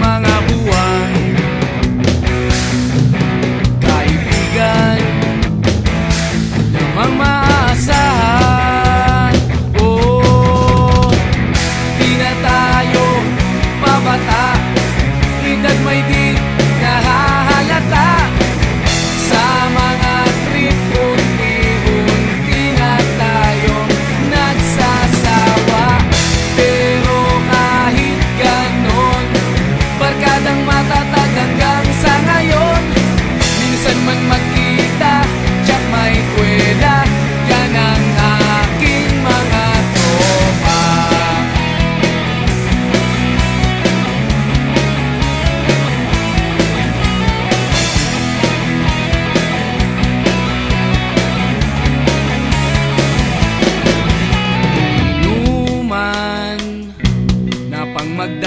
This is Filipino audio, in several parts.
mga buwan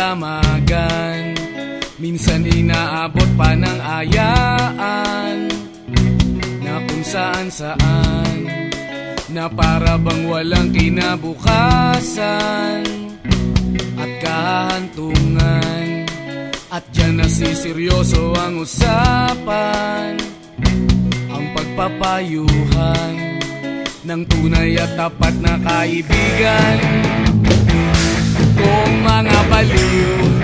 pang magdamagan Minsan inaabot pa ng ayaan Na kung saan saan Na para bang walang kinabukasan At kahantungan. At dyan nasiseryoso ang usapan Ang pagpapayuhan ng tunay at tapat na kaibigan Kung mga baliw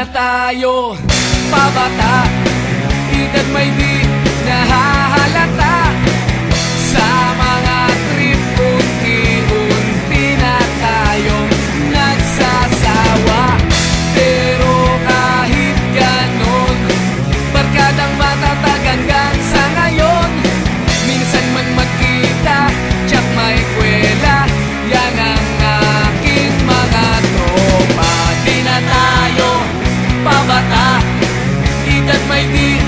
na tayo pabata. Edad may di me